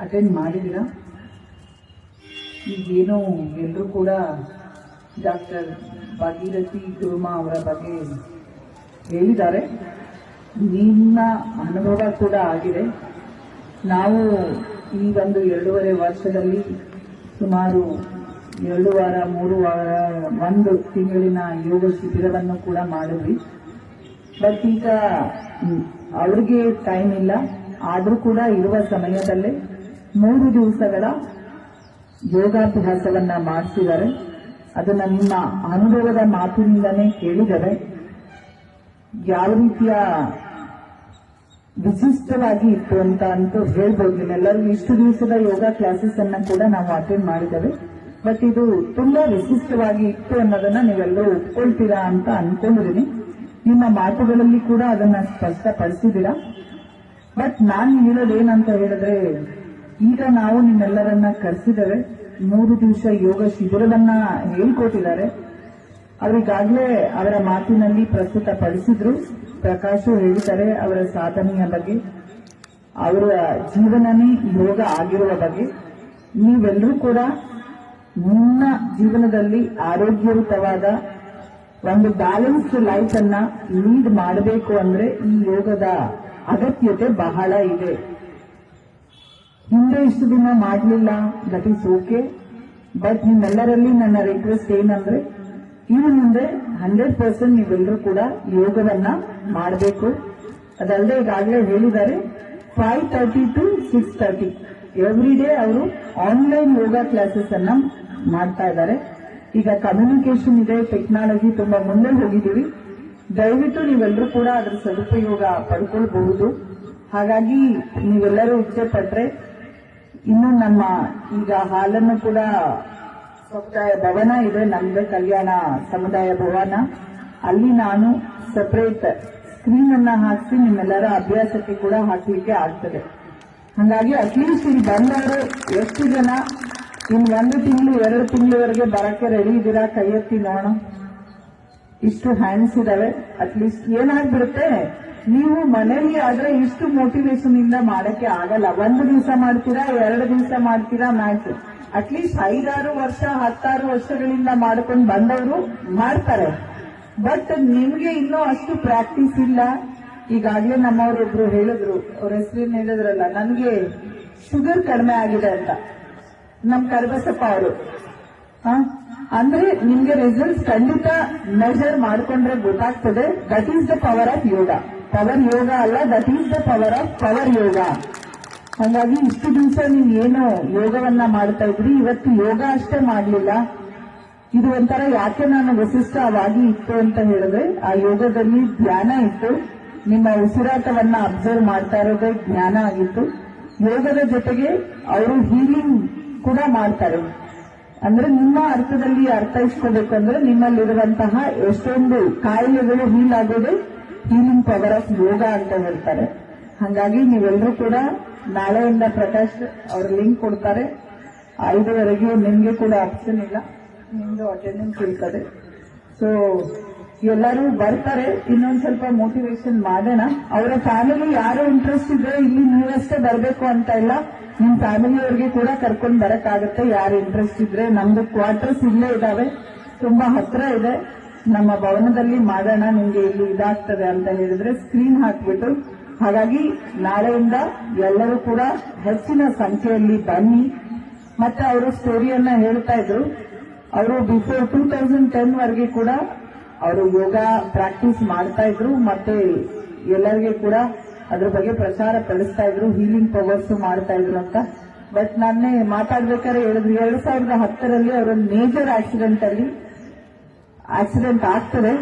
Attend ಮಾಡಿದ್ದೀರಾ? ಈಗೇನು ಎಲ್ಲರೂ ಕೂಡ ಡಾಕ್ಟರ್ ಭಾಗೀರಥಿ ಕುರ್ಮಾ ಅವರ ಬಗ್ಗೆ ಹೇಳಿದ್ದಾರೆ. ನಿಮ್ಮ ಅನುಭವ ಕೂಡ ಆಗಿದೆ. ನಾವು ಈ ಒಂದು ಎರಡೂವರೆ ವರ್ಷದಲ್ಲಿ ಸುಮಾರು ಎರಡು ವಾರ, ಮೂರು ವಾರ, ಒಂದು ತಿಂಗಳಿನ ಯೋಗ ಶಿಬಿರವನ್ನು ಕೂಡ ಮಾಡಿದ್ವಿ. ಬಟ್ ಈಗ ಅವ್ರಿಗೆ ಟೈಮ್ ಇಲ್ಲ. ಆದರೂ ಕೂಡ ಇರುವ ಸಮಯದಲ್ಲೇ ಮೂರು ದಿವಸಗಳ ಯೋಗಾಭ್ಯಾಸವನ್ನ ಮಾಡಿಸಿದ್ದಾರೆ ಅದನ್ನ ನಿಮ್ಮ ಅನುಭವದ ಮಾತಿನಿಂದನೇ ಕೇಳಿದರೆ ಯಾವ ರೀತಿಯ ವಿಶಿಷ್ಟವಾಗಿ ಇತ್ತು ಅಂತ ಅಂತೂ ಹೇಳ್ಬೋದು. ಎಲ್ಲರೂ ಇಷ್ಟು ದಿವಸದ ಯೋಗ ಕ್ಲಾಸಸ್ ಅನ್ನ ಕೂಡ ನಾವು ಅಟೆಂಡ್ ಮಾಡಿದ್ದೇವೆ. ಬಟ್ ಇದು ತುಂಬಾ ವಿಶಿಷ್ಟವಾಗಿ ಇತ್ತು ಅನ್ನೋದನ್ನ ನೀವೆಲ್ಲರೂ ಒಪ್ಕೊಳ್ತೀರಾ ಅಂತ ಅನ್ಕೊಂಡಿದೀನಿ ನಿಮ್ಮ ಮಾತುಗಳಲ್ಲಿ ಕೂಡ ಅದನ್ನ ಸ್ಪಷ್ಟಪಡಿಸಿದ್ದೀರಾ? ಬಟ್ ನಾನು ಹೇಳೋದೇನಂತ ಹೇಳಿದ್ರೆ ಈಗ ನಾವು ನಿಮ್ಮೆಲ್ಲರನ್ನ ಕರೆಸಿದ್ದೇವೆ. ಮೂರು ದಿವಸ ಯೋಗ ಶಿಬಿರವನ್ನ ಹೇಳ್ಕೊಟ್ಟಿದ್ದಾರೆ. ಅವರಿಗಾಗಲೇ ಅವರ ಮಾತಿನಲ್ಲಿ ಪ್ರಸ್ತುತ ಪಡಿಸಿದ್ರು ಪ್ರಕಾಶು ಹೇಳಿದ್ದಾರೆ ಅವರ ಸಾಧನೆಯ ಬಗ್ಗೆ. ಅವರ ಜೀವನನೇ ಯೋಗ ಆಗಿರುವ ಬಗ್ಗೆ. ನೀವೆಲ್ಲರೂ ಕೂಡ ನಿಮ್ಮ ಜೀವನದಲ್ಲಿ ಆರೋಗ್ಯಯುತವಾದ ಒಂದು ಬ್ಯಾಲೆನ್ಸ್ಡ್ ಲೈಫ್ ಅನ್ನ ಲೀಡ್ ಮಾಡಬೇಕು ಅಂದ್ರೆ ಈ ಯೋಗದ ಅಗತ್ಯತೆ ಬಹಳ ಇದೆ. ಹಿಂದೆ ಇಷ್ಟು ದಿನ ಮಾಡಲಿಲ್ಲ ದಟ್ ಈಸ್ ಓಕೆ ಬಟ್ ನಿಮ್ಮೆಲ್ಲರಲ್ಲಿ ನನ್ನ ರಿಕ್ವೆಸ್ಟ್ ಏನಂದ್ರೆ, ಇನ್ನು ಮುಂದೆ ಹಂಡ್ರೆಡ್ ಪರ್ಸೆಂಟ್ ನೀವೆಲ್ಲರೂ ಕೂಡ ಯೋಗವನ್ನ ಮಾಡಬೇಕು. ಅದಲ್ಲದೆ ಈಗಾಗಲೇ ಹೇಳಿದ್ದಾರೆ five thirty to six thirty every day ಅವರು ಆನ್ಲೈನ್ ಯೋಗ ಕ್ಲಾಸಸ್ ಅನ್ನ ಮಾಡ್ತಾ ಇದ್ದಾರೆ. ಈಗ ಕಮ್ಯುನಿಕೇಶನ್ ಇದೆ ಟೆಕ್ನಾಲಜಿ ತುಂಬಾ ಮುಂದೆ ಹೋಗಿದ್ದೀವಿ. ದಯವಿಟ್ಟು ನೀವೆಲ್ಲರೂ ಕೂಡ ಅದರ ಸದುಪಯೋಗ ಪಡ್ಕೊಳ್ಬಹುದು. ಹಾಗಾಗಿ ನೀವೆಲ್ಲರೂ ಇಚ್ಛೆ ಇನ್ನು ನಮ್ಮ ಈಗ ಹಾಲನ್ನು ಕೂಡ ಸಮುದಾಯ ಭವನ ಇದೆ, ನಮ್ದು ಕಲ್ಯಾಣ ಸಮುದಾಯ ಭವನ. ಅಲ್ಲಿ ನಾನು ಸಪರೇಟ್ ಸ್ಕ್ರೀನ್ ಅನ್ನ ಹಾಕಿಸಿ ನಿಮ್ಮೆಲ್ಲರ ಅಭ್ಯಾಸಕ್ಕೆ ಕೂಡ ಹಾಕಲಿಕ್ಕೆ ಆಗ್ತದೆ. ಹಾಗಾಗಿ ಅಟ್ಲೀಸ್ಟ್ ಇಲ್ಲಿ ಬಂದವರು ಎಷ್ಟು ಜನ ಇನ್ ಒಂದು ತಿಂಗಳು, ಎರಡು ತಿಂಗಳವರೆಗೆ ಬರಕ್ಕೆ ರೆಡಿ ಇದ್ದೀರಾ? ಕೈ ಎತ್ತಿ ನೋಡೋಣ ಇಷ್ಟು ಹ್ಯಾಂಡ್ಸ್ ಇದಾವೆ. ಅಟ್ಲೀಸ್ಟ್ ಏನಾಗ್ಬಿಡುತ್ತೆ? ನೀವು ಮನೆಯಲ್ಲಿ ಆದ್ರೆ ಇಷ್ಟು ಮೋಟಿವೇಶನ್ ಇಂದ ಮಾಡಕ್ಕೆ ಆಗಲ್ಲ. ಒಂದು ದಿವಸ ಮಾಡ್ತೀರಾ, ಎರಡು ದಿವಸ ಮಾಡ್ತೀರಾ ಮ್ಯಾಚ್ ಅಟ್ಲೀಸ್ಟ್ ಐದಾರು ವರ್ಷ, ಹತ್ತಾರು ವರ್ಷಗಳಿಂದ ಮಾಡ್ಕೊಂಡು ಬಂದವರು ಮಾಡ್ತಾರೆ. ಬಟ್ ನಿಮ್ಗೆ ಇನ್ನೂ ಅಷ್ಟು ಪ್ರಾಕ್ಟೀಸ್ ಇಲ್ಲ. ಈಗಾಗಲೇ ನಮ್ಮವರೊಬ್ರು ಹೇಳಿದ್ರು. ಅವ್ರ ಹೆಸರಿನ ಹೇಳಿದ್ರಲ್ಲ, ನನ್ಗೆ ಶುಗರ್ ಕಡಿಮೆ ಆಗಿದೆ ಅಂತ. ನಮ್ ಕರ್ಬಸಪ್ಪ ಅವರು? ಅಂದ್ರೆ ನಿಮ್ಗೆ ರಿಸಲ್ಟ್ಸ್ ಖಂಡಿತ ಮೆಜರ್ ಮಾಡ್ಕೊಂಡ್ರೆ ಗೊತ್ತಾಗ್ತದೆ. That is the power of yoga power yoga ಅಲ್ಲ that is the power of power yoga ಹಾಗಾಗಿ ಇಷ್ಟು ದಿವಸ ನೀವು ಏನು ಯೋಗವನ್ನ ಮಾಡ್ತಾ ಇದ್ರಿ, ಇವತ್ತು ಯೋಗ ಅಷ್ಟೇ ಮಾಡಲಿಲ್ಲ. ಇದು ಒಂಥರ ಯಾಕೆ ನಾನು ವಿಶಿಷ್ಟವಾಗಿ ಇತ್ತು ಅಂತ ಹೇಳಿದ್ರೆ, ಆ ಯೋಗದಲ್ಲಿ ಧ್ಯಾನ ಇತ್ತು. ನಿಮ್ಮ ಉಸಿರಾಟವನ್ನ ಅಬ್ಸರ್ವ್ ಮಾಡ್ತಾ ಇರೋದೇ ಜ್ಞಾನ ಆಗಿತ್ತು. ಯೋಗದ ಜೊತೆಗೆ ಅವರು ಹೀಲಿಂಗ್ ಕೂಡ ಮಾಡ್ತಾರೆ. ಅಂದ್ರೆ ನಿಮ್ಮ ಅರ್ಥದಲ್ಲಿ ಅರ್ಥೈಸ್ಕೋಬೇಕು ಅಂದ್ರೆ ನಿಮ್ಮಲ್ಲಿರುವಂತಹ ಎಷ್ಟೊಂದು ಕಾಯಿಲೆಗಳು ಹೀಲ್ ಆಗೋದೇ ಹೀಲಿಂಗ್ ಪವರ್ ಆಫ್ ಯೋಗ ಅಂತ ಹೇಳ್ತಾರೆ. ಹಾಗಾಗಿ ನೀವೆಲ್ಲರೂ ಕೂಡ ನಾಳೆಯಿಂದ ಪ್ರಕಾಶ್ ಅವ್ರ ಲಿಂಕ್ ಕೊಡ್ತಾರೆ. ಐದುವರೆಗೆ ನಿಮ್ಗೆ ಕೂಡ ಆಪ್ಷನ್ ಇಲ್ಲ. ನಿಮ್ದು ಅಟೆಂಡೆನ್ಸ್ ಇರ್ತದೆ. ಸೊ ಎಲ್ಲರೂ ಬರ್ತಾರೆ. ಇನ್ನೊಂದ್ ಸ್ವಲ್ಪ ಮೋಟಿವೇಶನ್ ಮಾಡೋಣ. ಅವರ ಫ್ಯಾಮಿಲಿ ಯಾರು ಇಂಟ್ರೆಸ್ಟ್ ಇದ್ರೆ ಇಲ್ಲಿ ನೀವಷ್ಟೇ ಬರಬೇಕು ಅಂತ ಇಲ್ಲ. ನಿಮ್ ಫ್ಯಾಮಿಲಿಯವ್ರಿಗೆ ಕೂಡ ಕರ್ಕೊಂಡು ಬರಕ್ ಆಗುತ್ತೆ ಯಾರು ಇಂಟ್ರೆಸ್ಟ್ ಇದ್ರೆ ನಮ್ದು ಕ್ವಾರ್ಟರ್ಸ್ ಇಲ್ಲೇ ಇದಾವೆ. ತುಂಬಾ ಹತ್ರ ಇದೆ. ನಮ್ಮ ಭವನದಲ್ಲಿ ಮಾಡೋಣ, ನಿಮಗೆ ಇಲ್ಲಿ ಇದಾಗ್ತದೆ ಅಂತ ಹೇಳಿದ್ರೆ ಸ್ಕ್ರೀನ್ ಹಾಕ್ಬಿಟ್ಟು. ಹಾಗಾಗಿ ನಾಳೆಯಿಂದ ಎಲ್ಲರೂ ಕೂಡ ಹೆಚ್ಚಿನ ಸಂಖ್ಯೆಯಲ್ಲಿ ಬನ್ನಿ. ಮತ್ತೆ ಅವರು ಸ್ಟೋರಿಯನ್ನ ಹೇಳ್ತಾ ಇದ್ರು. ಅವರು ಬಿಫೋರ್ ಟೂ ತೌಸಂಡ್ ಟೆನ್ ವರೆಗೆ ಕೂಡ ಅವರು ಯೋಗ ಪ್ರಾಕ್ಟೀಸ್ ಮಾಡ್ತಾ ಇದ್ರು. ಮತ್ತೆ ಎಲ್ಲರಿಗೆ ಕೂಡ ಅದ್ರ ಬಗ್ಗೆ ಪ್ರಚಾರ ಪಡಿಸ್ತಾ ಇದ್ರು ಹೀಲಿಂಗ್ ಪವರ್ಸ್ ಮಾಡ್ತಾ ಇದ್ರು ಅಂತ. ಬಟ್ ನಾನೇ ಮಾತಾಡ್ಬೇಕಾದ್ರೆ ಹೇಳಿದ್ರು, ಎರಡ್ ಸಾವಿರದ ಹತ್ತರಲ್ಲಿ ಅವರ ಮೇಜರ್ ಆಕ್ಸಿಡೆಂಟ್ ಅಲ್ಲಿ ಆಕ್ಸಿಡೆಂಟ್ ಆಗ್ತದೆ.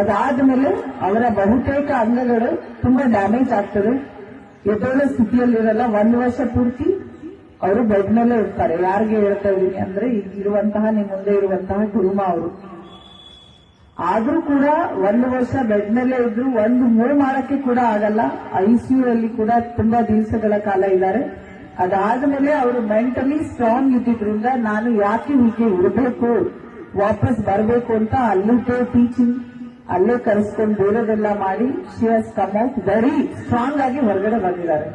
ಅದಾದ್ಮೇಲೆ ಅವರ ಬಹುತೇಕ ಅಂಗಗಳು ತುಂಬಾ ಡ್ಯಾಮೇಜ್ ಆಗ್ತದೆ. ಎದ್ದೇಳೋ ಸ್ಥಿತಿಯಲ್ಲಿರಲ್ಲ, ಒಂದು ವರ್ಷ ಪೂರ್ತಿ ಅವರು ಬೆಡ್ ಮೇಲೆ ಇರ್ತಾರೆ. ಯಾರಿಗೆ ಹೇಳ್ತಾ ಇದ್ದೀನಿ ಅಂದ್ರೆ ಇರುವಂತಹ ನಿಮ್ಮ ಮುಂದೆ ಇರುವಂತಹ ಕುರುಮ ಅವರು. ಆದ್ರೂ ಕೂಡ ಒಂದು ವರ್ಷ ಬೆಡ್ ಮೇಲೆ ಇದ್ರು, ಒಂದು ಮೂವ್ ಮಾಡಕ್ಕೆ ಕೂಡ ಆಗಲ್ಲ. ಐಸಿಯು ಅಲ್ಲಿ ಕೂಡ ತುಂಬಾ ದಿವಸಗಳ ಕಾಲ ಇದ್ದಾರೆ. ಅದಾದ್ಮೇಲೆ ಅವರು ಮೆಂಟಲಿ ಸ್ಟ್ರಾಂಗ್ ಇದ್ದಿದ್ರಿಂದ ನಾನು ಯಾಕೆ ಹೀಗೆ ಇರಬೇಕು? ವಾಪಸ್ ಬರಬೇಕು ಅಂತ ಅಲ್ಲಿದ್ದೇ ಟೀಚಿಂಗ್ ಅಲ್ಲೇ ಕರೆಸ್ಕೊಂಡು ಬೇರೆದೆಲ್ಲ ಮಾಡಿ she has come out very strong ಆಗಿ ಹೊರಗಡೆ ಬಂದಿದ್ದಾರೆ.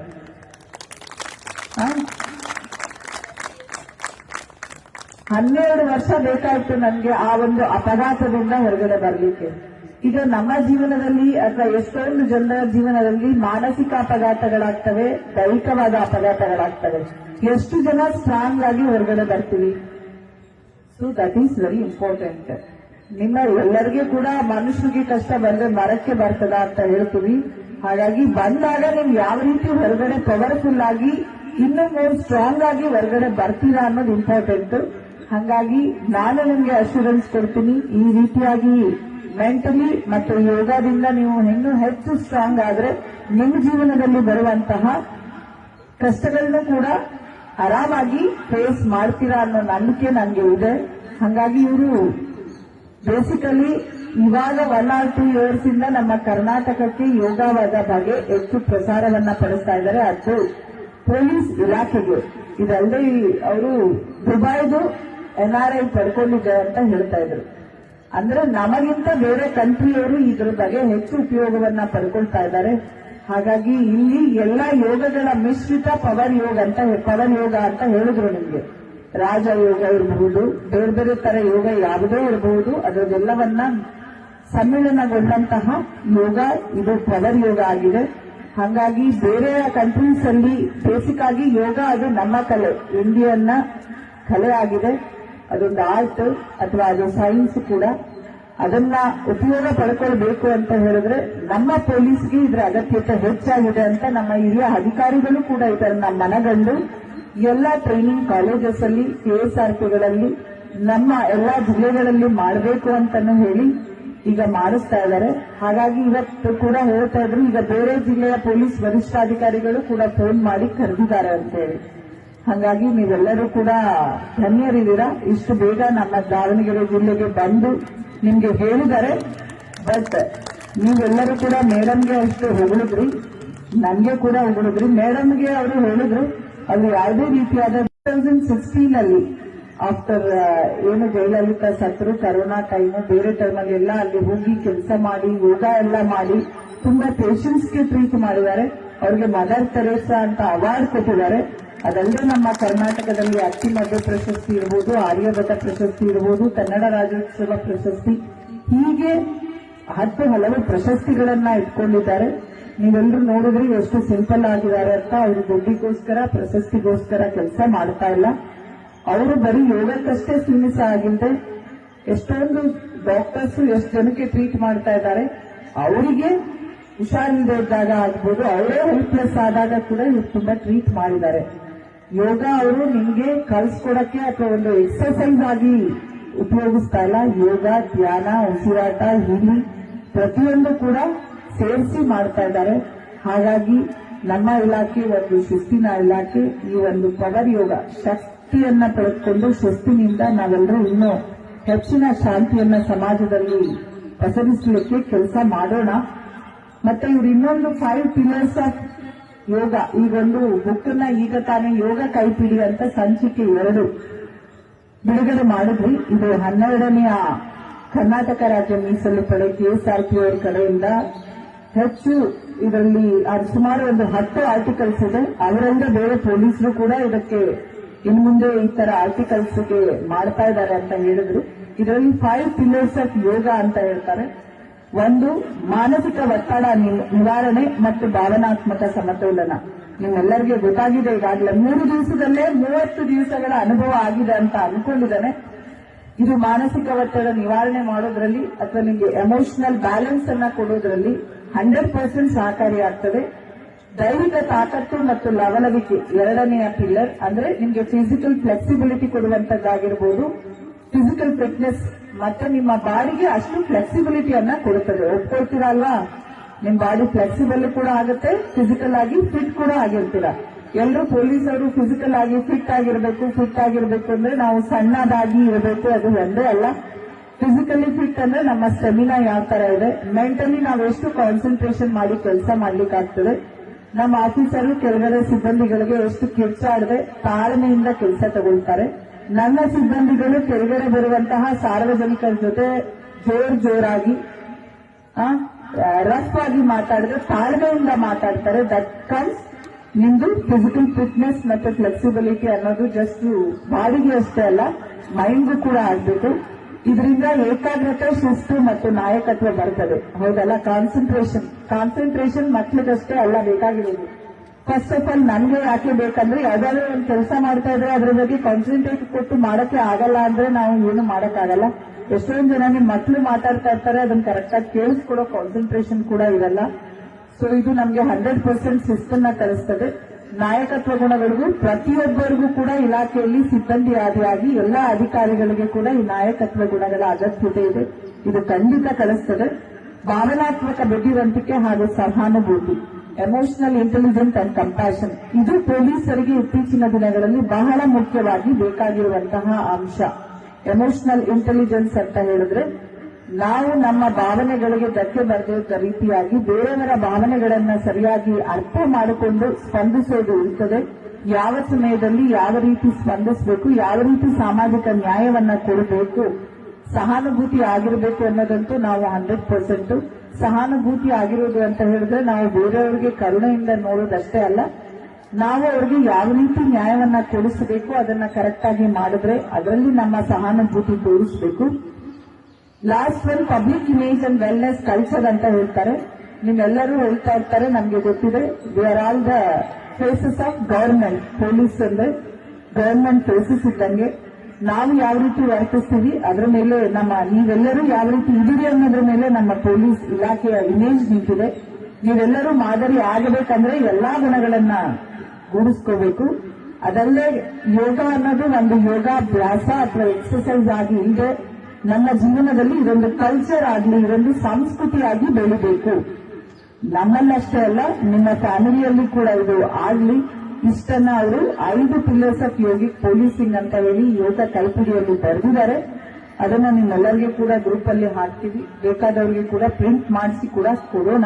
ಹನ್ನೆರಡು ವರ್ಷ ಬೇಕಾಯ್ತು ನನ್ಗೆ ಆ ಒಂದು ಅಪಘಾತದಿಂದ ಹೊರಗಡೆ ಬರಲಿಕ್ಕೆ. ಈಗ ನಮ್ಮ ಜೀವನದಲ್ಲಿ ಅಥವಾ ಎಷ್ಟೊಂದು ಜನರ ಜೀವನದಲ್ಲಿ ಮಾನಸಿಕ ಅಪಘಾತಗಳಾಗ್ತವೆ, ದೈಹಿಕವಾದ ಅಪಘಾತಗಳಾಗ್ತವೆ. ಎಷ್ಟು ಜನ ಸ್ಟ್ರಾಂಗ್ ಆಗಿ ಹೊರಗಡೆ ಬರ್ತೀವಿ? So that is very important ನಿಮ್ಮ ಎಲ್ಲರಿಗೂ ಕೂಡ ಮನುಷ್ಯರಿಗೆ ಕಷ್ಟ ಬಂದ್ರೆ ಮರಕ್ಕೆ ಬರ್ತದ ಅಂತ ಹೇಳ್ತೀವಿ. ಹಾಗಾಗಿ ಬಂದಾಗ ನೀವು ಯಾವ ರೀತಿ ಹೊರಗಡೆ ಪವರ್ಫುಲ್ ಆಗಿ ಇನ್ನೂ ಮೂರು ಸ್ಟ್ರಾಂಗ್ ಆಗಿ ಹೊರಗಡೆ ಬರ್ತೀರಾ ಅನ್ನೋದು ಇಂಪಾರ್ಟೆಂಟ್ ಹಾಗಾಗಿ ನಾನು ನಿಮ್ಗೆ ಅಶ್ಯೂರೆನ್ಸ್ ಕೊಡ್ತೀನಿ, ಈ ರೀತಿಯಾಗಿ ಮೆಂಟಲಿ ಮತ್ತು ಯೋಗದಿಂದ ನೀವು ಇನ್ನೂ ಹೆಚ್ಚು ಸ್ಟ್ರಾಂಗ್ ಆದ್ರೆ ನಿಮ್ಮ ಜೀವನದಲ್ಲಿ ಬರುವಂತಹ ಕಷ್ಟಗಳನ್ನು ಕೂಡ ಆರಾಮಾಗಿ ಫೇಸ್ ಮಾಡ್ತೀರಾ ಅನ್ನೋ ನಂಬಿಕೆ ನನಗೆ ಇದೆ. ಹಾಗಾಗಿ ಇವರು ಬೇಸಿಕಲಿ ಇವಾಗ ಒನ್ ಆರ್ ಟೂ ಇಯರ್ಸ್ ಇಂದ ನಮ್ಮ ಕರ್ನಾಟಕಕ್ಕೆ ಯೋಗವಾದ ಬಗ್ಗೆ ಹೆಚ್ಚು ಪ್ರಸಾರವನ್ನ ಪಡಿಸ್ತಾ ಇದ್ದಾರೆ. ಅದು ಪೊಲೀಸ್ ಇಲಾಖೆಗೆ. ಇದಲ್ಲದೆ ಅವರು ದುಬೈದು ಎನ್ಆರ್ಐ ಪಡ್ಕೊಂಡಿದೆ ಅಂತ ಹೇಳ್ತಾ ಇದ್ರು. ಅಂದ್ರೆ ನಮಗಿಂತ ಬೇರೆ ಕಂಟ್ರಿಯವರು ಇದ್ರ ಬಗ್ಗೆ ಹೆಚ್ಚು ಉಪಯೋಗವನ್ನ ಪಡ್ಕೊಳ್ತಾ ಇದ್ದಾರೆ. ಹಾಗಾಗಿ ಇಲ್ಲಿ ಎಲ್ಲ ಯೋಗಗಳ ಮಿಶ್ರಿತ ಪವರ್ ಯೋಗ ಅಂತ ಪವನ್ ಯೋಗ ಅಂತ ಹೇಳಿದ್ರು ನಿಮ್ಗೆ. ರಾಜ ಯೋಗ ಇರಬಹುದು, ಬೇರೆ ಬೇರೆ ತರ ಯೋಗ ಯಾವುದೇ ಇರಬಹುದು ಅದರದೆಲ್ಲವನ್ನ ಸಮ್ಮಿಳನಗೊಂಡಂತಹ ಯೋಗ ಇದು ಪವರ್ ಯೋಗ ಆಗಿದೆ. ಹಾಗಾಗಿ ಬೇರೆ ಕಂಟ್ರೀಸ್ ಅಲ್ಲಿ ಬೇಸಿಕ್ ಆಗಿ ಯೋಗ ಅದು ನಮ್ಮ ಕಲೆ ಇಂಡಿಯನ್ನ ಕಲೆ ಆಗಿದೆ. ಅದೊಂದು ಆರ್ಟ್ ಅಥವಾ ಅದು ಸೈನ್ಸ್ ಕೂಡ. ಅದನ್ನ ಉಪಯೋಗ ಪಡ್ಕೊಳ್ಬೇಕು ಅಂತ ಹೇಳಿದ್ರೆ ನಮ್ಮ ಪೊಲೀಸ್ಗೆ ಇದರ ಅಗತ್ಯತೆ ಹೆಚ್ಚಾಗಿದೆ ಅಂತ ನಮ್ಮ ಹಿರಿಯ ಅಧಿಕಾರಿಗಳು ಕೂಡ ಇದನ್ನ ಮನಗಂಡು ಎಲ್ಲ ಟ್ರೈನಿಂಗ್ ಕಾಲೇಜಸ್ ಅಲ್ಲಿ ಕೆಎಸ್ಆರ್ಪಿಗಳಲ್ಲಿ ನಮ್ಮ ಎಲ್ಲಾ ಜಿಲ್ಲೆಗಳಲ್ಲಿ ಮಾಡಬೇಕು ಅಂತಾನು ಹೇಳಿ ಈಗ ಮಾಡಿಸ್ತಾ ಇದ್ದಾರೆ. ಹಾಗಾಗಿ ಇವತ್ತು ಕೂಡ ಹೇಳ್ತಾ ಇದ್ರು, ಈಗ ಬೇರೆ ಜಿಲ್ಲೆಯ ಪೊಲೀಸ್ ವರಿಷ್ಠಾಧಿಕಾರಿಗಳು ಕೂಡ ಫೋನ್ ಮಾಡಿ ಕರೆದಿದ್ದಾರೆ ಅಂತ ಹೇಳಿ ಹಾಗಾಗಿ ನೀವೆಲ್ಲರೂ ಕೂಡ ಧನ್ಯರಿದ್ದೀರಾ? ಇಷ್ಟು ಬೇಗ ನಮ್ಮ ದಾವಣಗೆರೆ ಜಿಲ್ಲೆಗೆ ಬಂದು ನಿಮ್ಗೆ ಹೇಳಿದ್ದಾರೆ ಬಟ್ ನೀವೆಲ್ಲರೂ ಕೂಡ ಮೇಡಮ್ಗೆ ಅಷ್ಟು ಹೊಗಳಿದ್ರಿ, ನನ್ಗೆ ಕೂಡ ಹೊಗಳಿದ್ರಿ. ಮೇಡಮ್ಗೆ ಅವರು ಹೇಳಿದ್ರು ಅದು ಯಾವುದೇ ರೀತಿಯಾದ ಟೂ ತೌಸಂಡ್ ಸಿಕ್ಸ್ಟೀನ್ ಅಲ್ಲಿ ಆಫ್ಟರ್ ಏನು ಜಯಲಲಿತ ಸತ್ರು, ಕರೋನಾ ಟೈಮ್ ಬೇರೆ ಟೈಮ್ ಅಲ್ಲಿ ಎಲ್ಲ ಅಲ್ಲಿ ಹೋಗಿ ಕೆಲಸ ಮಾಡಿ, ಯೋಗ ಎಲ್ಲ ಮಾಡಿ, ತುಂಬಾ ಪೇಷಂಟ್ಸ್ಗೆ ಟ್ರೀಟ್ ಮಾಡಿದ್ದಾರೆ. ಅವ್ರಿಗೆ ಮದರ್ ತೆರೇಸಾ ಅಂತ ಅವಾರ್ಡ್ ಕೊಟ್ಟಿದ್ದಾರೆ. ಅದಲ್ಲದೆ ನಮ್ಮ ಕರ್ನಾಟಕದಲ್ಲಿ ಅತಿ ಮಧ್ಯ ಪ್ರಶಸ್ತಿ ಇರಬಹುದು ಆರ್ಯಭಟ ಪ್ರಶಸ್ತಿ ಇರಬಹುದು ಕನ್ನಡ ರಾಜ್ಯೋತ್ಸವ ಪ್ರಶಸ್ತಿ. ಹೀಗೆ ಹತ್ತು ಹಲವು ಪ್ರಶಸ್ತಿಗಳನ್ನ ಇಟ್ಕೊಂಡಿದ್ದಾರೆ. ನೀವೆಲ್ಲರೂ ನೋಡಿದ್ರೆ ಎಷ್ಟು ಸಿಂಪಲ್ ಆಗಿದ್ದಾರೆ ಅಂತ ಅವರು ದುಡ್ಡಿಗೋಸ್ಕರ, ಪ್ರಶಸ್ತಿಗೋಸ್ಕರ ಕೆಲಸ ಮಾಡ್ತಾ ಇಲ್ಲ. ಅವರು ಬರೀ ಯೋಗಕ್ಕಷ್ಟೇ ಸೀಮಿತ ಆಗಿದೆ ಎಷ್ಟೊಂದು ಡಾಕ್ಟರ್ಸ್ ಎಷ್ಟು ಜನಕ್ಕೆ ಟ್ರೀಟ್ ಮಾಡ್ತಾ ಇದ್ದಾರೆ. ಅವರಿಗೆ ಹುಷಾರಿಲ್ಲದೆ ಇದ್ದಾಗ ಆಗ್ಬೋದು, ಅವರೇ ಹೆಲ್ಪ್ಲೆಸ್ ಆದಾಗ ಕೂಡ ಇವ್ರು ತುಂಬಾ ಟ್ರೀಟ್ ಮಾಡಿದ್ದಾರೆ. ಯೋಗ ಅವರು ನಿಮ್ಗೆ ಕಲ್ಸ್ಕೊಡಕ್ಕೆ ಅಥವಾ ಒಂದು ಎಕ್ಸರ್ಸೈಸ್ ಆಗಿ ಉಪಯೋಗಿಸ್ತಾ ಇಲ್ಲ. ಯೋಗ, ಧ್ಯಾನ, ಉಸಿರಾಟ, ಹೀಲಿ, ಪ್ರತಿಯೊಂದು ಕೂಡ ಸೇರಿಸಿ ಮಾಡ್ತಾ ಇದ್ದಾರೆ. ಹಾಗಾಗಿ ನಮ್ಮ ಇಲಾಖೆ, ಒಂದು ಶಿಸ್ತಿನ ಇಲಾಖೆ, ಈ ಒಂದು ಪವರ್ ಯೋಗ ಶಕ್ತಿಯನ್ನ ಪಡೆದುಕೊಂಡು ಶಿಸ್ತಿನಿಂದ ನಾವೆಲ್ಲರೂ ಇನ್ನೂ ಹೆಚ್ಚಿನ ಶಾಂತಿಯನ್ನ ಸಮಾಜದಲ್ಲಿ ಪಸರಿಸಲಿಕ್ಕೆ ಕೆಲಸ ಮಾಡೋಣ. ಮತ್ತೆ ಇವ್ರು ಇನ್ನೊಂದು ಫೈವ್ ಪಿಲ್ಲರ್ಸ್ ಆಫ್ ಯೋಗ. ಈಗೊಂದು ಬುಕ್ಕನ್ನ ಈಗ ತಾನೇ ಯೋಗ ಕೈಪಿಡಿ ಅಂತ ಸಂಚಿಕೆ ಎರಡು ಬಿಡುಗಡೆ ಮಾಡಿದ್ವಿ ಇದು ಹನ್ನೆರಡನೆಯ ಕರ್ನಾಟಕ ರಾಜ್ಯ ಮೀಸಲು ಪಡೆ ಕೆಎಸ್ಆರ್ಪಿ ಅವರ ಕಡೆಯಿಂದ ಹೆಚ್ಚು ಇದರಲ್ಲಿ ಸುಮಾರು ಒಂದು ಹತ್ತು ಆರ್ಟಿಕಲ್ಸ್ ಇದೆ. ಅವರಿಂದ ಬೇರೆ ಪೊಲೀಸರು ಕೂಡ ಇದಕ್ಕೆ ಇನ್ನು ಮುಂದೆ ಈ ತರ ಆರ್ಟಿಕಲ್ಸ್ಗೆ ಮಾಡ್ತಾ ಇದ್ದಾರೆ ಅಂತ ಹೇಳಿದ್ರು. ಇದರಲ್ಲಿ ಫೈವ್ ಪಿಲ್ಲರ್ಸ್ ಆಫ್ ಯೋಗ ಅಂತ ಹೇಳ್ತಾರೆ. ಒಂದು ಮಾನಸಿಕ ಒತ್ತಡ ನಿವಾರಣೆ ಮತ್ತು ಭಾವನಾತ್ಮಕ ಸಮತೋಲನ. ನಿಮ್ಮೆಲ್ಲರಿಗೆ ಗೊತ್ತಾಗಿದೆ, ಈಗಾಗಲೇ ಮೂರು ದಿವಸದಲ್ಲೇ ಮೂವತ್ತು ದಿವಸಗಳ ಅನುಭವ ಆಗಿದೆ ಅಂತ ಅನ್ಕೊಂಡಿದ್ದಾನೆ. ಇದು ಮಾನಸಿಕ ಒತ್ತಡ ನಿವಾರಣೆ ಮಾಡೋದ್ರಲ್ಲಿ ಅಥವಾ ನಿಮಗೆ ಎಮೋಷನಲ್ ಬ್ಯಾಲೆನ್ಸ್ ಅನ್ನ ಕೊಡೋದ್ರಲ್ಲಿ ಹಂಡ್ರೆಡ್ ಪರ್ಸೆಂಟ್ ಸಹಕಾರಿಯಾಗ್ತದೆ ದೈಹಿಕ ತಾಕತ್ತು ಮತ್ತು ಲವಲವಿಕೆ ಎರಡನೆಯ ಪಿಲ್ಲರ್ ಅಂದ್ರೆ ನಿಮಗೆ ಫಿಸಿಕಲ್ ಫ್ಲೆಕ್ಸಿಬಿಲಿಟಿ ಕೊಡುವಂತದ್ದಾಗಿರ್ಬೋದು. ಫಿಸಿಕಲ್ ಫಿಟ್ನೆಸ್ ಮತ್ತೆ ನಿಮ್ಮ ಬಾಡಿಗೆ ಅಷ್ಟು ಫ್ಲೆಕ್ಸಿಬಿಲಿಟಿಯನ್ನ ಕೊಡುತ್ತದೆ. ಒಪ್ಕೊಳ್ತೀರಲ್ಲ ನಿಮ್ ಬಾಡಿ ಫ್ಲೆಕ್ಸಿಬಲ್ ಕೂಡ ಆಗುತ್ತೆ ಫಿಸಿಕಲ್ ಆಗಿ ಫಿಟ್ ಕೂಡ ಆಗಿರ್ತೀರ. ಎಲ್ಲರೂ ಪೊಲೀಸರು ಫಿಸಿಕಲ್ ಆಗಿ ಫಿಟ್ ಆಗಿರ್ಬೇಕು ಫಿಟ್ ಆಗಿರ್ಬೇಕು ಅಂದ್ರೆ ನಾವು ಸಣ್ಣದಾಗಿ ಇರಬೇಕು, ಅದು ಒಂದೇ ಅಲ್ಲ. ಫಿಸಿಕಲಿ ಫಿಟ್ ಅಂದ್ರೆ ನಮ್ಮ ಸ್ಟೆಮಿನಾ ಯಾವ ತರ ಇದೆ? ಮೆಂಟಲಿ ನಾವು ಎಷ್ಟು ಕಾನ್ಸಂಟ್ರೇಷನ್ ಮಾಡಿ ಕೆಲಸ ಮಾಡ್ಲಿಕ್ಕಾಗ್ತದೆ? ನಮ್ಮ ಆಫೀಸರು ಕೆಳಗಡೆ ಸಿಬ್ಬಂದಿಗಳಿಗೆ ಎಷ್ಟು ಕಿರ್ಚಾಡದೆ, ತಾಳ್ಮೆಯಿಂದ ಕೆಲಸ ತಗೊಳ್ತಾರೆ. ನನ್ನ ಸಿಬ್ಬಂದಿಗಳು ಕೆಳಗಡೆ ಬರುವಂತಹ ಸಾರ್ವಜನಿಕರ ಜೊತೆ ಜೋರ್ ಜೋರಾಗಿ ರಫ್ ಆಗಿ ಮಾತಾಡಿದ್ರೆ ತಾಳ್ಮೆಯಿಂದ ಮಾತಾಡ್ತಾರೆ. ದಟ್ ಕಮ್ಸ್ ನಿಮ್ದು ಫಿಸಿಕಲ್ ಫಿಟ್ನೆಸ್ ಮತ್ತೆ ಫ್ಲೆಕ್ಸಿಬಿಲಿಟಿ ಅನ್ನೋದು ಜಸ್ಟ್ ಬಾಡಿಗೆ ಅಷ್ಟೇ ಅಲ್ಲ ಮೈಂಡ್ಗೂ ಕೂಡ ಆಗ್ಬೇಕು. ಇದರಿಂದ ಏಕಾಗ್ರತೆ, ಶಿಸ್ತು ಮತ್ತು ನಾಯಕತ್ವ ಬರ್ತದೆ. ಹೌದಲ್ಲ? ಕಾನ್ಸಂಟ್ರೇಷನ್ ಕಾನ್ಸಂಟ್ರೇಷನ್ ಮಕ್ಕಳಿಗಷ್ಟೇ ಅಲ್ಲ ಬೇಕಾಗಿರೋದು. ಫಸ್ಟ್ ಆಫ್ ಆಲ್ ನನ್ಗೆ ಯಾಕೆ ಬೇಕಂದ್ರೆ ಯಾವ್ದಾದ್ರು ಒಂದು ಕೆಲಸ ಮಾಡ್ತಾ ಇದ್ರೆ ಅದ್ರ ಬಗ್ಗೆ ಕಾನ್ಸಂಟ್ರೇಟ್ ಕೊಟ್ಟು ಮಾಡಕ್ಕೆ ಆಗಲ್ಲ ಅಂದ್ರೆ ನಾವು ಏನು ಮಾಡಕ್ಕಾಗಲ್ಲ ಎಷ್ಟೊಂದು ಜನ ನಿಮ್ ಮಕ್ಳು ಮಾತಾಡ್ತಾ ಇರ್ತಾರೆ, ಅದನ್ನ ಕರೆಕ್ಟ್ ಆಗಿ ಕೇಳಿಸ್ಕೊಡೋ ಕಾನ್ಸಂಟ್ರೇಷನ್ ಕೂಡ ಇರಲ್ಲ. ಸೊ ಇದು ನಮ್ಗೆ ಹಂಡ್ರೆಡ್ ಪರ್ಸೆಂಟ್ ಶಿಸ್ತನ್ನ ತರಿಸ್ತದೆ. ನಾಯಕತ್ವ ಗುಣಗಳಿಗೂ ಪ್ರತಿಯೊಬ್ಬರಿಗೂ ಕೂಡ ಇಲಾಖೆಯಲ್ಲಿ ಸಿಬ್ಬಂದಿ ಆದಿಯಾಗಿ ಎಲ್ಲಾ ಅಧಿಕಾರಿಗಳಿಗೆ ಕೂಡ ಈ ನಾಯಕತ್ವ ಗುಣಗಳ ಅಗತ್ಯತೆ ಇದೆ. ಇದು ಖಂಡಿತ ಕಲಿಸ್ತದೆ. ಭಾವನಾತ್ಮಕ ಬುದ್ಧಿವಂತಿಕೆ ಹಾಗೂ ಸಹಾನುಭೂತಿ. ಎಮೋಷನಲ್ ಇಂಟೆಲಿಜೆನ್ಸ್ ಅಂಡ್ ಕಂಪ್ಯಾಷನ್ ಇದು ಪೊಲೀಸರಿಗೆ ಇತ್ತೀಚಿನ ದಿನಗಳಲ್ಲಿ ಬಹಳ ಮುಖ್ಯವಾಗಿ ಬೇಕಾಗಿರುವಂತಹ ಅಂಶ. ಎಮೋಷನಲ್ ಇಂಟೆಲಿಜೆನ್ಸ್ ಅಂತ ಹೇಳಿದ್ರೆ, ನಾವು ನಮ್ಮ ಭಾವನೆಗಳಿಗೆ ಧಕ್ಕೆ ಬರದ ರೀತಿಯಾಗಿ ಬೇರೆಯವರ ಭಾವನೆಗಳನ್ನ ಸರಿಯಾಗಿ ಅರ್ಥ ಮಾಡಿಕೊಂಡು ಸ್ಪಂದಿಸೋದು ಇರ್ತದೆ. ಯಾವ ಸಮಯದಲ್ಲಿ ಯಾವ ರೀತಿ ಸ್ಪಂದಿಸಬೇಕು, ಯಾವ ರೀತಿ ಸಾಮಾಜಿಕ ನ್ಯಾಯವನ್ನ ಕೊಡಬೇಕು, ಸಹಾನುಭೂತಿ ಆಗಿರಬೇಕು ಅನ್ನೋದಂತೂ ನಾವು ಹಂಡ್ರೆಡ್ ಪರ್ಸೆಂಟ್. ಸಹಾನುಭೂತಿ ಆಗಿರೋದು ಅಂತ ಹೇಳಿದ್ರೆ ನಾವು ಬೇರೆಯವರಿಗೆ ಕರುಣೆಯಿಂದ ನೋಡೋದಷ್ಟೇ ಅಲ್ಲ, ನಾವು ಅವ್ರಿಗೆ ಯಾವ ರೀತಿ ನ್ಯಾಯವನ್ನ ಕೊಡಿಸಬೇಕು ಅದನ್ನ ಕರೆಕ್ಟ್ ಆಗಿ ಮಾಡಿದ್ರೆ ಅದರಲ್ಲಿ ನಮ್ಮ ಸಹಾನುಭೂತಿ ತೋರಿಸಬೇಕು. Last one public image and wellness culture ಅಂತ ಹೇಳ್ತಾರೆ. ನಿಮ್ಮೆಲ್ಲರೂ ಹೇಳ್ತಾ ಇರ್ತಾರೆ, ನಮ್ಗೆ ಗೊತ್ತಿದೆ. They are all the faces of government police ಅಂದ್ರೆ ಗವರ್ಮೆಂಟ್ ಫೇಸಸ್ ಇದ್ದಂಗೆ. ನಾವು ಯಾವ ರೀತಿ ವರ್ತಿಸ್ತೀವಿ, ಅದರ ಮೇಲೆ ನಮ್ಮ, ನೀವೆಲ್ಲರೂ ಯಾವ ರೀತಿ ಇದ್ದೀರಿ ಅನ್ನೋದ್ರ ಮೇಲೆ ನಮ್ಮ ಪೊಲೀಸ್ ಇಲಾಖೆಯ ಇಮೇಜ್ ನಿಂತಿದೆ. ನೀವೆಲ್ಲರೂ ಮಾದರಿ ಆಗಬೇಕಂದ್ರೆ ಎಲ್ಲಾ ಗುಣಗಳನ್ನ ಗೂಡಿಸ್ಕೋಬೇಕು. ಅದಲ್ಲೇ ಯೋಗ ಅನ್ನೋದು ಒಂದು ಯೋಗಾಭ್ಯಾಸ ಅಥವಾ ಎಕ್ಸರ್ಸೈಸ್ ಆಗಿ ಇಲ್ಲದೆ ನಮ್ಮ ಜೀವನದಲ್ಲಿ ಇದೊಂದು ಕಲ್ಚರ್ ಆಗಲಿ, ಇದೊಂದು ಸಂಸ್ಕೃತಿ ಆಗಿ ಬೆಳಿಬೇಕು. ನಮ್ಮನ್ನಷ್ಟೇ ಅಲ್ಲ, ನಿಮ್ಮ ಫ್ಯಾಮಿಲಿಯಲ್ಲಿ ಕೂಡ ಇದು ಆಗ್ಲಿ. ಇಷ್ಟನ್ನ ಅವರು ಐದು ಪಿಲ್ಲರ್ಸ್ ಆಫ್ ಯೋಗಿಕ್ ಪೊಲೀಸಿಂಗ್ ಅಂತ ಹೇಳಿ ಯೋಗ ಕೈಪಿಡಿಯಲ್ಲಿ ಬರೆದಿದ್ದಾರೆ. ಅದನ್ನ ನಿಮ್ಮೆಲ್ಲರಿಗೂ ಕೂಡ ಗ್ರೂಪ್ ಅಲ್ಲಿ ಹಾಕ್ತೀವಿ. ಬೇಕಾದವರಿಗೆ ಕೂಡ ಪ್ರಿಂಟ್ ಮಾಡಿಸಿ ಕೂಡ ಕೊಡೋಣ.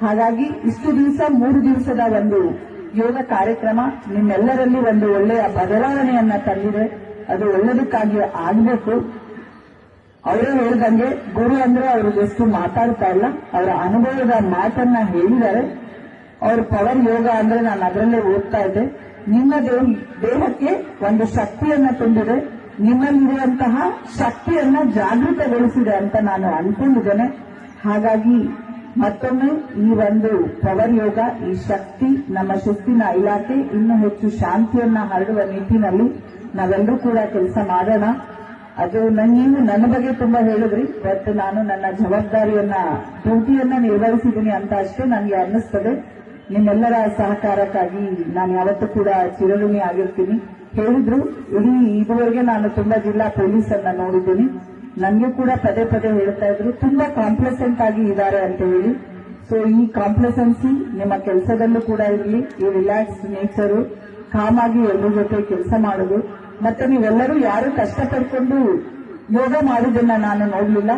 ಹಾಗಾಗಿ ಇಷ್ಟು ದಿವಸ, ಮೂರು ದಿವಸದ ಒಂದು ಯೋಗ ಕಾರ್ಯಕ್ರಮ ನಿಮ್ಮೆಲ್ಲರಲ್ಲಿ ಒಂದು ಒಳ್ಳೆಯ ಬದಲಾವಣೆಯನ್ನ ತಂದಿದೆ. ಅದು ಒಳ್ಳೆದಕ್ಕಾಗಿ ಆಗಬೇಕು. ಅವರೇ ಹೇಳಿದಂಗೆ, ಗುರು ಅಂದ್ರೆ ಅವರು ಜಸ್ಟ್ ಮಾತಾಡ್ತಾ ಇಲ್ಲ. ಅವರ ಅನುಭವದ ಮಾತನ್ನ ಹೇಳಿದ್ದಾರೆ. ಅವ್ರ ಪವರ್ ಯೋಗ ಅಂದ್ರೆ ನಾನು ಅದರಲ್ಲೇ ಓದ್ತಾ ಇದ್ದೆ. ನಿಮ್ಮ ದೇಹ- ದೇಹಕ್ಕೆ ಒಂದು ಶಕ್ತಿಯನ್ನ ತುಂಬಿದೆ. ನಿಮ್ಮಲ್ಲಿರುವಂತಹ ಶಕ್ತಿಯನ್ನ ಜಾಗೃತಗೊಳಿಸಿದೆ ಅಂತ ನಾನು ಅನ್ಕೊಂಡಿದ್ದೇನೆ. ಹಾಗಾಗಿ ಮತ್ತೊಮ್ಮೆ ಈ ಒಂದು ಪವರ್ ಯೋಗ, ಈ ಶಕ್ತಿ ನಮ್ಮ ಶಿಸ್ತಿನ ಇಲಾಖೆ, ಇನ್ನೂ ಹೆಚ್ಚು ಶಾಂತಿಯನ್ನ ಹರಡುವ ನಿಟ್ಟಿನಲ್ಲಿ ನಾವೆಲ್ಲರೂ ಕೂಡ ಕೆಲಸ ಮಾಡೋಣ. ಅದು ನೀವು ನನ್ನ ಬಗ್ಗೆ ತುಂಬಾ ಹೇಳಿದ್ರಿ, ಬಟ್ ನಾನು ನನ್ನ ಜವಾಬ್ದಾರಿಯನ್ನ, ಡ್ಯೂಟಿಯನ್ನ ನಿರ್ವಹಿಸಿದ್ದೀನಿ ಅಂತ ಅಷ್ಟೇ ನನಗೆ ಅನ್ನಿಸ್ತದೆ. ನಿಮ್ಮೆಲ್ಲರ ಸಹಕಾರಕ್ಕಾಗಿ ನಾನು ಯಾವತ್ತೂ ಕೂಡ ಚಿರಋಣಿ ಆಗಿರ್ತೀನಿ. ಹೇಳಿದ್ರು, ಇಡೀ ಇದುವರೆಗೆ ನಾನು ತುಂಬಾ ಜಿಲ್ಲಾ ಪೊಲೀಸ್ ಅನ್ನ ನೋಡಿದ್ದೀನಿ. ನನಗೆ ಕೂಡ ಪದೇ ಪದೇ ಹೇಳ್ತಾ ಇದ್ರು, ತುಂಬಾ ಕಾಂಪ್ಲೆಸೆಂಟ್ ಆಗಿ ಇದ್ದಾರೆ ಅಂತ ಹೇಳಿ. ಸೊ ಈ ಕಾಂಪ್ಲೆಸೆನ್ಸಿ ನಿಮ್ಮ ಕೆಲಸದಲ್ಲೂ ಕೂಡ ಇರಲಿ, ಈ ರಿಲ್ಯಾಕ್ಸ್ ನೇಚರು ಆಗಿ ಎಲ್ಲರ ಜೊತೆ ಕೆಲಸ ಮಾಡೋದು. ಮತ್ತೆ ನೀವೆಲ್ಲರೂ ಯಾರು ಕಷ್ಟಪಡ್ಕೊಂಡು ಯೋಗ ಮಾಡೋದನ್ನ ನಾನು ನೋಡ್ಲಿಲ್ಲ.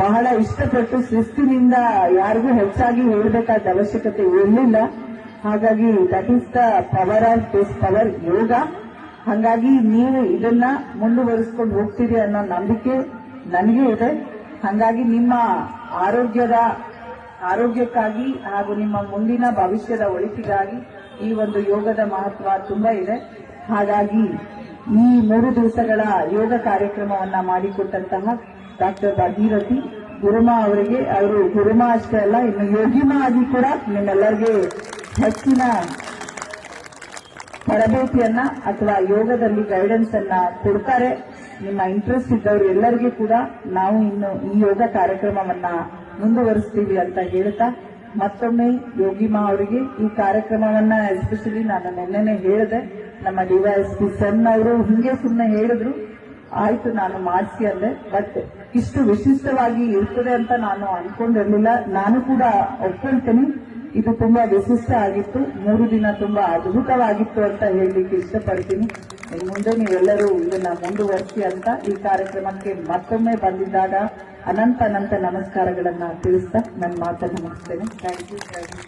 ಬಹಳ ಇಷ್ಟಪಟ್ಟು ಶಿಸ್ತಿನಿಂದ ಯಾರಿಗೂ ಹೆಚ್ಚಾಗಿ ಹೇಳಬೇಕಾದ ಅವಶ್ಯಕತೆ ಇರಲಿಲ್ಲ. ಹಾಗಾಗಿ that is the power of this power yoga ಹಾಗಾಗಿ ನೀವು ಇದನ್ನ ಮುಂದುವರಿಸ್ಕೊಂಡು ಹೋಗ್ತೀರಿ ಅನ್ನೋ ನಂಬಿಕೆ ನನಗೆ ಇದೆ. ಹಾಗಾಗಿ ನಿಮ್ಮ ಆರೋಗ್ಯದ, ಆರೋಗ್ಯಕ್ಕಾಗಿ ಹಾಗೂ ನಿಮ್ಮ ಮುಂದಿನ ಭವಿಷ್ಯದ ಒಳಿತಿಗಾಗಿ ಈ ಒಂದು ಯೋಗದ ಮಹತ್ವ ತುಂಬಾ ಇದೆ. ಹಾಗಾಗಿ ಈ ಮೂರು ದಿವಸಗಳ ಯೋಗ ಕಾರ್ಯಕ್ರಮವನ್ನ ಮಾಡಿಕೊಟ್ಟಂತಹ ಡಾಕ್ಟರ್ ಭಾಗೀರಥಿ, ಗುರುಮಾ ಅವರಿಗೆ, ಅವರು ಗುರುಮಾ ಅಷ್ಟೇ ಅಲ್ಲ, ಇನ್ನು ಯೋಗಿಮಾ ಆಗಿ ಕೂಡ ನಿಮ್ಮೆಲ್ಲರಿಗೆ ಹೆಚ್ಚಿನ ತರಬೇತಿಯನ್ನ ಅಥವಾ ಯೋಗದಲ್ಲಿ ಗೈಡೆನ್ಸ್ ಅನ್ನ ಕೊಡ್ತಾರೆ. ನಿಮ್ಮ ಇಂಟ್ರೆಸ್ಟ್ ಇದ್ದವರು ಎಲ್ಲರಿಗೂ ಕೂಡ ನಾವು ಇನ್ನು ಈ ಯೋಗ ಕಾರ್ಯಕ್ರಮವನ್ನ ಮುಂದುವರಿಸ್ತೀವಿ ಅಂತ ಹೇಳ್ತಾ ಮತ್ತೊಮ್ಮೆ ಯೋಗಿಮಾ ಅವರಿಗೆ ಈ ಕಾರ್ಯಕ್ರಮವನ್ನ ಎಸ್ಪೆಷಲಿ ನಾನು ನಿನ್ನೆನೆ ಹೇಳಿದೆ, ನಮ್ಮ ಡಿವೈಎಸ್ಪಿ ಸನ್ ಅವರು ಹಿಂಗೆ ಸುಮ್ಮನೆ ಹೇಳಿದ್ರು ಆಯ್ತು, ನಾನು ಮಾಡಿಸಿ ಅಂದೆ ಬಟ್ ಇಷ್ಟು ವಿಶಿಷ್ಟವಾಗಿ ಇರ್ತದೆ ಅಂತ ನಾನು ಅನ್ಕೊಂಡಿರ್ಲಿಲ್ಲ. ನಾನು ಕೂಡ ಒಪ್ಕೊಳ್ತೇನೆ. ಇದು ತುಂಬಾ ವಿಶಿಷ್ಟ ಆಗಿತ್ತು. ಮೂರು ದಿನ ತುಂಬಾ ಅದ್ಭುತವಾಗಿತ್ತು ಅಂತ ಹೇಳಲಿಕ್ಕೆ ಇಷ್ಟಪಡ್ತೀನಿ. ಮುಂದೆ ನೀವೆಲ್ಲರೂ ಇದನ್ನ ಮುಂದುವರಿಸಿ ಅಂತ ಈ ಕಾರ್ಯಕ್ರಮಕ್ಕೆ ಮತ್ತೊಮ್ಮೆ ಬಂದಿದ್ದಾಗ ಅನಂತ ಅನಂತ ನಮಸ್ಕಾರಗಳನ್ನ ತಿಳಿಸ್ತಾ ನನ್ನ ಮಾತನ್ನು ಮುಗಿಸ್ತೇನೆ. Thank you thank you